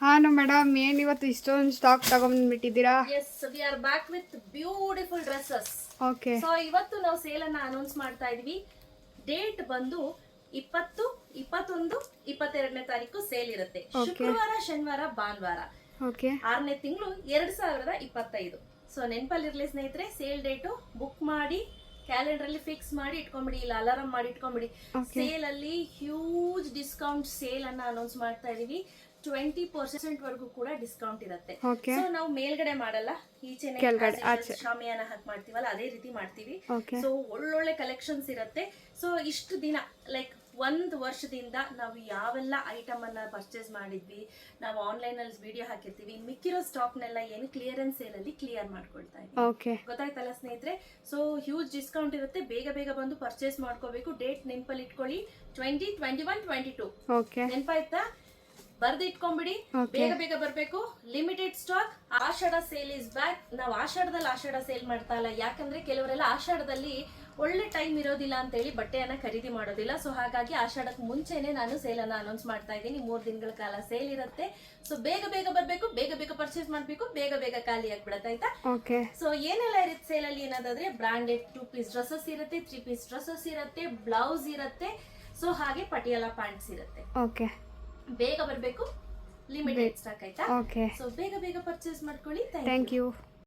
ಹಾಂ ಮೇಡಮ್ ಏನು ಇವತ್ತು ಇಷ್ಟೊಂದು stock ತಗೊಂಡ್ಬಿಟ್ಟಿದ್ದೀರಾ? Yes we are back with beautiful dresses okay so ಇವತ್ತು ನಾವು ಸೇಲ್ ಅನ್ನ ಅನೌನ್ಸ್ ಮಾಡ್ತಾ ಇದೀವಿ. ಡೇಟ್ ಬಂದು ಇಪ್ಪತ್ತು ಇಪ್ಪತ್ತೊಂದು ಇಪ್ಪತ್ತೆರಡನೇ ತಾರೀಕು ಸೇಲ್ ಇರುತ್ತೆ. ಶುಕ್ರವಾರ ಶನಿವಾರ ಭಾನುವಾರ. ಓಕೆ ಆರನೇ ತಿಂಗಳು ಎರಡ್ ಸಾವಿರದ ಇಪ್ಪತ್ತೈದು. ಸೊ ನೆನಪಲ್ಲಿರಲಿ ಸ್ನೇಹಿತರೆ ಸೇಲ್ ಡೇಟು ಬುಕ್ ಮಾಡಿ ಕ್ಯಾಲೆಂಡರ್ ಅಲ್ಲಿ ಫಿಕ್ಸ್ ಮಾಡಿ ಇಟ್ಕೊಂಡ್ಬಿಡಿ ಇಲ್ಲ ಅಲಾರಂ ಮಾಡಿ ಇಟ್ಕೊಂಡ್ಬಿಡಿ ಸೇಲ್ ಅಲ್ಲಿ ಹ್ಯೂಜ್ ಡಿಸ್ಕೌಂಟ್ ಸೇಲ್ ಅನ್ನ ಅನೌನ್ಸ್ ಮಾಡ್ತಾ ಇದೀವಿ. ಟ್ವೆಂಟಿ ಪರ್ಸೆಂಟ್ ವರೆಗೂ ಕೂಡ ಡಿಸ್ಕೌಂಟ್ ಇರುತ್ತೆ. ಸೊ ನಾವು ಮೇಲ್ಗಡೆ ಮಾಡಲ್ಲ ಈಚೆನೆ ಶಾಮಿಯಾನ ಹಾಕಿ ಮಾಡ್ತೀವಲ್ಲ ಅದೇ ರೀತಿ ಮಾಡ್ತೀವಿ. ಸೊ ಒಳ್ಳೊಳ್ಳೆ ಕಲೆಕ್ಷನ್ಸ್ ಇರುತ್ತೆ. ಸೊ ಇಷ್ಟು ದಿನ ಲೈಕ್ ಒಂದು ವರ್ಷದಿಂದ ನಾವು ಯಾವೆಲ್ಲ ಐಟಮ್ ಅನ್ನ ಪರ್ಚೇಸ್ ಮಾಡಿದ್ವಿ ನಾವು ಆನ್ಲೈನ್ ಅಲ್ಲಿ ವಿಡಿಯೋ ಹಾಕಿರ್ತೀವಿ ಮಿಕ್ಕಿರೋ ಸ್ಟಾಕ್ ನೆಲ್ಲ ಏನು ಕ್ಲಿಯರೆನ್ಸ್ ಸೇಲ್ ಅಲ್ಲಿ ಕ್ಲಿಯರ್ ಮಾಡ್ಕೊಳ್ತಾ ಇದ್ದೀವಿ. ಗೊತ್ತಾಯ್ತಲ್ಲ ಸ್ನೇಹಿತರೆ? ಸೊ ಹ್ಯೂಜ್ ಡಿಸ್ಕೌಂಟ್ ಇರುತ್ತೆ. ಬೇಗ ಬೇಗ ಬಂದು ಪರ್ಚೇಸ್ ಮಾಡ್ಕೋಬೇಕು. ಡೇಟ್ ನೆನಪಲ್ಲಿ ಇಟ್ಕೊಳ್ಳಿ. Twenty twenty one twenty two ನೆನಪಾಯ್ತಾ? ಬರ್ದು ಇಟ್ಕೊಂಬಿಡಿ. ಬೇಗ ಬೇಗ ಬರ್ಬೇಕು. Limited stock Ashadha sale is back ನಾವು ಆಷಾಢದಲ್ಲಿ ಆಷಾಢ ಸೇಲ್ ಮಾಡ್ತಾ ಇಲ್ಲ. ಯಾಕಂದ್ರೆ ಕೆಲವರೆಲ್ಲ ಆಷಾಢದಲ್ಲಿ ಒಳ್ಳೆ ಟೈಮ್ ಇರೋದಿಲ್ಲ ಅಂತ ಹೇಳಿ ಬಟ್ಟೆಯನ್ನ ಖರೀದಿ ಮಾಡೋದಿಲ್ಲ. ಸೊ ಹಾಗಾಗಿ ಆಷಾಢಕ್ಕೆ ಮುಂಚೆನೆ ನಾನು ಸೇಲ್ ಅನ್ನ ಅನೌನ್ಸ್ ಮಾಡ್ತಾ ಇದ್ದೀನಿ. ಮೂರ್ ದಿನಗಳ ಕಾಲ ಸೇಲ್ ಇರುತ್ತೆ. ಸೊ ಬೇಗ ಬೇಗ ಬರ್ಬೇಕು. ಬೇಗ ಬೇಗ ಪರ್ಚೇಸ್ ಮಾಡ್ಬೇಕು. ಬೇಗ ಬೇಗ ಖಾಲಿ ಆಗ್ಬಿಡತ್ತೆ ಆಯ್ತಾ? ಸೊ ಏನೆಲ್ಲ ಇರುತ್ತೆ ಸೇಲ್ ಅಲ್ಲಿ? ಏನಾದ್ರೆ ಬ್ರಾಂಡೆಡ್ ಟೂ ಪೀಸ್ ಡ್ರೆಸ್ಸಸ್ ಇರುತ್ತೆ ತ್ರೀ ಪೀಸ್ ಡ್ರೆಸ್ಸಸ್ ಇರುತ್ತೆ ಬ್ಲೌಸ್ ಇರುತ್ತೆ. ಸೊ ಹಾಗೆ ಪಟಿಯಾಲ ಪ್ಯಾಂಟ್ಸ್ ಇರುತ್ತೆ. ಓಕೆ ಬೇಗ ಬರಬೇಕು. ಲಿಮಿಟೆಡ್ ಸ್ಟಾಕ್ ಆಯ್ತಾ? ಓಕೆ ಸೊ ಬೇಗ ಬೇಗ ಪರ್ಚೇಸ್ ಮಾಡ್ಕೊಳ್ಳಿ. Thank you